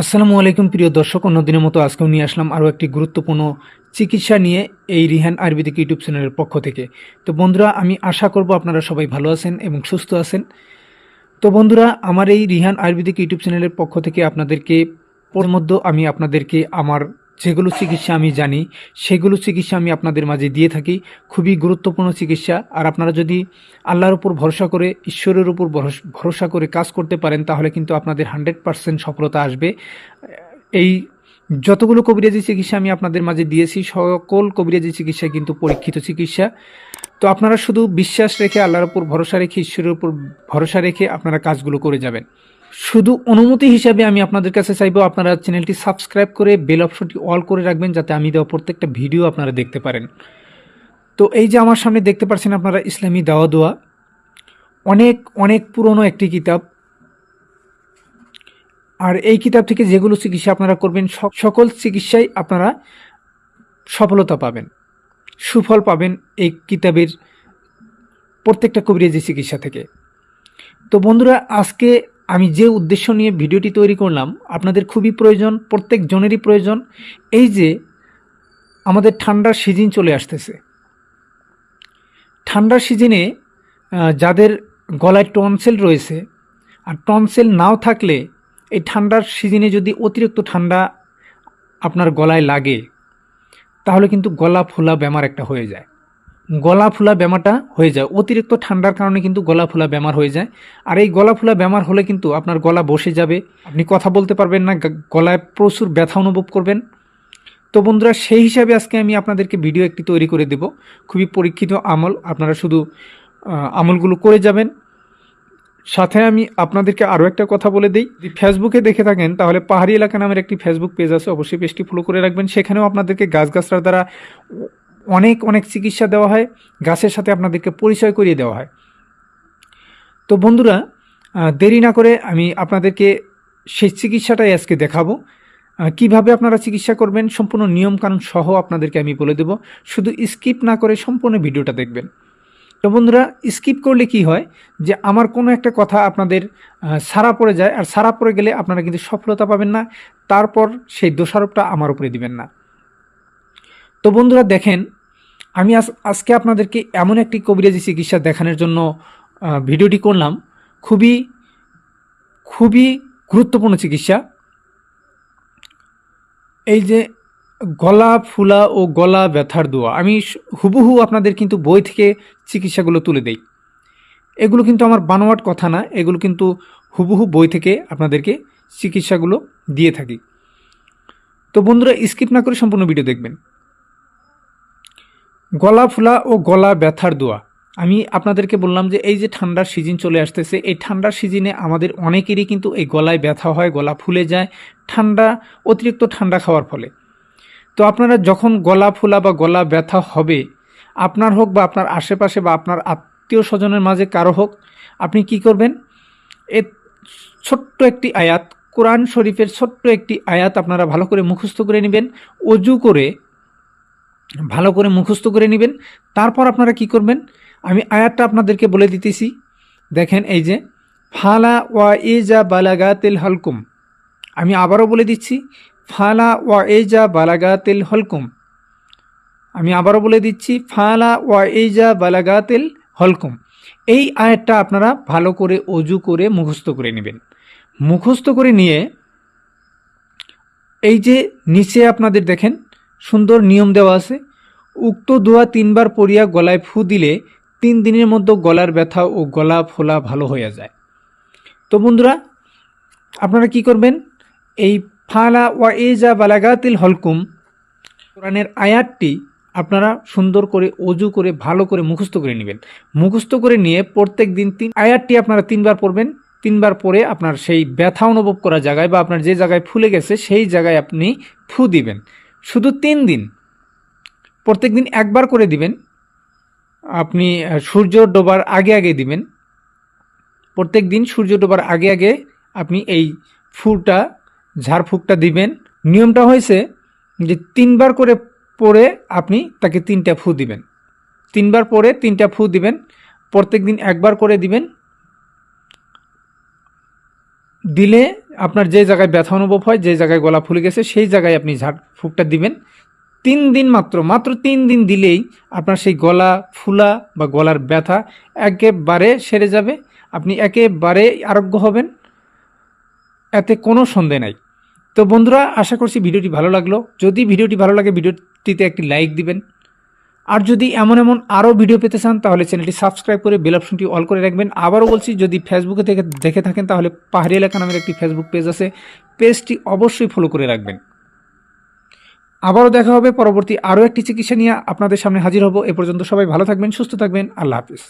আসসালামু আলাইকুম, প্রিয় দর্শক। অন্যদিনের মতো আজকেও নিয়ে আসলাম আরও একটি গুরুত্বপূর্ণ চিকিৎসা নিয়ে এই রিহান আয়ুর্বেদিক ইউটিউব চ্যানেলের পক্ষ থেকে। তো বন্ধুরা, আমি আশা করব আপনারা সবাই ভালো আছেন এবং সুস্থ আছেন। তো বন্ধুরা, আমার এই রিহান আয়ুর্বেদিক ইউটিউব চ্যানেলের পক্ষ থেকে আপনাদেরকে মধ্যে আমি আপনাদেরকে আমার যেগুলো চিকিৎসা আমি জানি, সেগুলো চিকিৎসা আমি আপনাদের মাঝে দিয়ে থাকি। খুবই গুরুত্বপূর্ণ চিকিৎসা। আর আপনারা যদি আল্লাহর উপর ভরসা করে, ঈশ্বরের উপর ভরসা করে কাজ করতে পারেন, তাহলে কিন্তু আপনাদের হান্ড্রেড পারসেন্ট সফলতা আসবে। এই যতগুলো কবিরাজি চিকিৎসা আমি আপনাদের মাঝে দিয়েছি, সকল কবিরাজি চিকিৎসা কিন্তু পরীক্ষিত চিকিৎসা। তো আপনারা শুধু বিশ্বাস রেখে, আল্লাহর উপর ভরসা রেখে, ঈশ্বরের উপর ভরসা রেখে আপনারা কাজগুলো করে যাবেন। শুধু অনুমতি হিসাবে আমি আপনাদের কাছে চাইব আপনারা চ্যানেলটি সাবস্ক্রাইব করে বেল অপশনটি অল করে রাখবেন যাতে আমি দেওয়া প্রত্যেকটা ভিডিও আপনারা দেখতে পারেন। তো এই যে আমার সামনে দেখতে পাচ্ছেন আপনারা ইসলামী দাওয়া দোয়া। অনেক অনেক পুরনো একটি কিতাব। আর এই কিতাব থেকে যেগুলো চিকিৎসা আপনারা করবেন সক- সকল চিকিৎসায় আপনারা সফলতা পাবেন, সুফল পাবেন এই কিতাবের প্রত্যেকটা কবিরাজি চিকিৎসা থেকে। তো বন্ধুরা, আজকে আমি যে উদ্দেশ্য নিয়ে ভিডিওটি তৈরি করলাম, আপনাদের খুবই প্রয়োজন, প্রত্যেক জনেরই প্রয়োজন, এই যে আমাদের ঠান্ডার সিজন চলে আসতেছে। ঠান্ডার সিজনে যাদের গলায় টনসেল রয়েছে, আর টনসেল নাও থাকলে এই ঠান্ডার সিজনে যদি অতিরিক্ত ঠান্ডা আপনার গলায় লাগে, তাহলে কিন্তু গলা ফোলা বেমার একটা হয়ে যায়। গলা ফুলা বেমারটা হয়ে যায়। অতিরিক্ত ঠান্ডার কারণে কিন্তু গলা ফুলা বেমার হয়ে যায়। আর এই গলা ফুলা বেমার হলে কিন্তু আপনার গলা বসে যাবে। আপনি কথা বলতে পারবেন না গলায় প্রচুর ব্যথা অনুভব করবেন। তো বন্ধুরা, সেই হিসাবে আজকে আমি আপনাদেরকে ভিডিও একটি তৈরি করে দেব। খুবই পরীক্ষিত আমল। আপনারা শুধু আমলগুলো করে যাবেন। সাথে আমি আপনাদেরকে আরও একটা কথা বলে দিই। যদি ফেসবুকে দেখে থাকেন, তাহলে পাহাড়ি এলাকা নামের একটি ফেসবুক পেজ আছে। অবশ্যই পেজটি ফলো করে রাখবেন। সেখানেও আপনাদেরকে গাছ গাছগাছড়ার দ্বারা অনেক অনেক চিকিৎসা দেওয়া হয়, গাছের সাথে আপনাদেরকে পরিচয় করিয়ে দেওয়া হয়। তো বন্ধুরা দেরি না করে আমি আপনাদেরকে সেই চিকিৎসাটাই আজকে দেখাবো। কীভাবে আপনারা চিকিৎসা করবেন, সম্পূর্ণ নিয়মকানুন সহ আপনাদেরকে আমি বলে দেব। শুধু স্কিপ না করে সম্পূর্ণ ভিডিওটা দেখবেন। তো বন্ধুরা, স্কিপ করলে কি হয় যে আমার কোনো একটা কথা আপনাদের সারা পড়ে যায়, আর সারা পড়ে গেলে আপনারা কিন্তু সফলতা পাবেন না, তারপর সেই দোষারোপটা আমার উপরে দিবেন না। তো বন্ধুরা, দেখেন আমি আজ, আজকে আপনাদেরকে এমন একটি কবিরাজি চিকিৎসা দেখানোর জন্য ভিডিওটি করলাম। খুবই খুবই গুরুত্বপূর্ণ চিকিৎসা। এই যে গলা ফুলা ও গলা ব্যথার দোয়া, আমি হুবহু আপনাদের কিন্তু বই থেকে চিকিৎসাগুলো তুলে দেই। এগুলো কিন্তু আমার বানোয়াট কথা না, এগুলো কিন্তু হুবহু বই থেকে আপনাদেরকে চিকিৎসাগুলো দিয়ে থাকি। তো বন্ধুরা, স্কিপ না করে সম্পূর্ণ ভিডিও দেখবেন। গলা ফুলা ও গলা ব্যথার দোয়া। আমি আপনাদেরকে বললাম যে এই যে ঠান্ডার সিজন চলে আসতেছে, এই ঠান্ডার সিজনে আমাদের অনেকেরই কিন্তু এই গলায় ব্যথা হয়, গলা ফুলে যায়, ঠান্ডা, অতিরিক্ত ঠান্ডা খাওয়ার ফলে। তো আপনারা যখন গলা ফুলা বা গলা ব্যথা হবে, আপনার হোক বা আপনার আশেপাশে বা আপনার আত্মীয় স্বজনের মাঝে কারও হোক, আপনি কি করবেন? এ ছোট্ট একটি আয়াত, কোরআন শরীফের ছোট্ট একটি আয়াত আপনারা ভালো করে মুখস্থ করে নেবেন, অজু করে ভালো করে মুখস্থ করে নেবেন। তারপর আপনারা কি করবেন? আমি আয়াতটা আপনাদেরকে বলে দিতেছি। দেখেন এই যে, ফালা ওয়া এজা বালাগাতিল হলকুম। আমি আবারও বলে দিচ্ছি, ফালা ওয়া এজা বালাগাতিল হলকুম। আমি আবারও বলে দিচ্ছি, ফালা ওয়া এজা বালাগাতিল হলকুম। এই আয়াতটা আপনারা ভালো করে অজু করে মুখস্থ করে নেবেন। মুখস্থ করে নিয়ে এই যে নিচে আপনাদের দেখেন সুন্দর নিয়ম দেওয়া আছে। উক্ত দোয়া তিনবার পড়িয়া গলায় ফু দিলে তিন দিনের মধ্যে গলার ব্যথা ও গলা ফোলা ভালো হয়ে যায়। তো বন্ধুরা, আপনারা কি করবেন? এই ফালা ওয়া এজা বালাগাতিল হলকুম কোরআনের আয়াতটি আপনারা সুন্দর করে অজু করে, ভালো করে মুখস্থ করে নেবেন। মুখস্থ করে নিয়ে প্রত্যেক দিন তিন আয়াতটি আপনারা তিনবার পড়বেন। তিনবার পরে আপনার সেই ব্যথা অনুভব করা জায়গায় বা আপনার যে জায়গায় ফুলে গেছে, সেই জায়গায় আপনি ফু দিবেন। শুধু তিন দিন। প্রত্যেক দিন একবার করে দিবেন। আপনি সূর্য ডোবার আগে আগে দিবেন। প্রত্যেক দিন সূর্য ডোবার আগে আগে আপনি এই ফুটা ঝাড়ফুঁকটা দিবেন। নিয়মটা হয়েছে যে তিনবার করে পরে আপনি তাকে তিনটা ফু দিবেন। তিনবার পরে তিনটা ফু দিবেন। প্রত্যেক দিন একবার করে দিবেন। দিলে আপনার যে জায়গায় ব্যথা অনুভব হয় যে জায়গায় গলা ফুলে গেছে, সেই জায়গায় আপনি ঝাড় ফুকটা দিবেন। তিন দিন মাত্র মাত্র তিন দিন দিলেই আপনার সেই গলা ফুলা বা গলার ব্যথা একেবারে সেরে যাবে। আপনি একেবারে আরোগ্য হবেন। এতে কোনো সন্দেহ নাই। তো বন্ধুরা, আশা করছি ভিডিওটি ভালো লাগল। যদি ভিডিওটি ভালো লাগে, ভিডিওটিতে একটি লাইক দিবেন। আর যদি এমন এমন আরও ভিডিও পেতে চান, তাহলে চ্যানেলটি সাবস্ক্রাইব করে বেল অপশনটি অল করে রাখবেন। আবারও বলছি, যদি ফেসবুকে থেকে দেখে থাকেন, তাহলে পাহাড়ি এলাকা নামের একটি ফেসবুক পেজ আছে। পেজটি অবশ্যই ফলো করে রাখবেন। আবারও দেখা হবে পরবর্তী আরও একটি চিকিৎসা নিয়ে আপনাদের সামনে হাজির হব। এ পর্যন্ত সবাই ভালো থাকবেন, সুস্থ থাকবেন। আল্লাহ হাফিজ।